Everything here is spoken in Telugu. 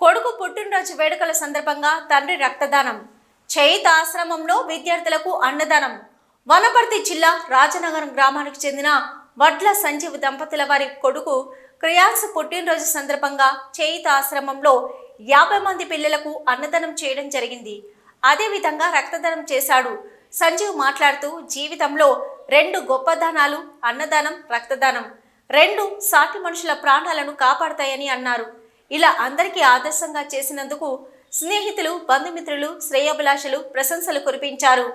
కొడుకు పుట్టినరోజు వేడుకల సందర్భంగా తండ్రి రక్తదానం. చైత ఆశ్రమంలో విద్యార్థులకు అన్నదానం. వనపర్తి జిల్లా రాజనగరం గ్రామానికి చెందిన వడ్ల సంజీవ్ దంపతుల వారి కొడుకు క్రియాన్స్ పుట్టినరోజు సందర్భంగా చేయిత ఆశ్రమంలో యాభై మంది పిల్లలకు అన్నదానం చేయడం జరిగింది. అదేవిధంగా రక్తదానం చేశాడు. సంజీవ్ మాట్లాడుతూ జీవితంలో రెండు గొప్ప దానాలు అన్నదానం రక్తదానం. రెండు సాటి మనుషుల ప్రాణాలను కాపాడతాయని అన్నారు. ఇలా అందరికీ ఆదర్శంగా చేసినందుకు స్నేహితులు బంధుమిత్రులు శ్రేయభిలాషలు ప్రశంసలు కురిపించారు.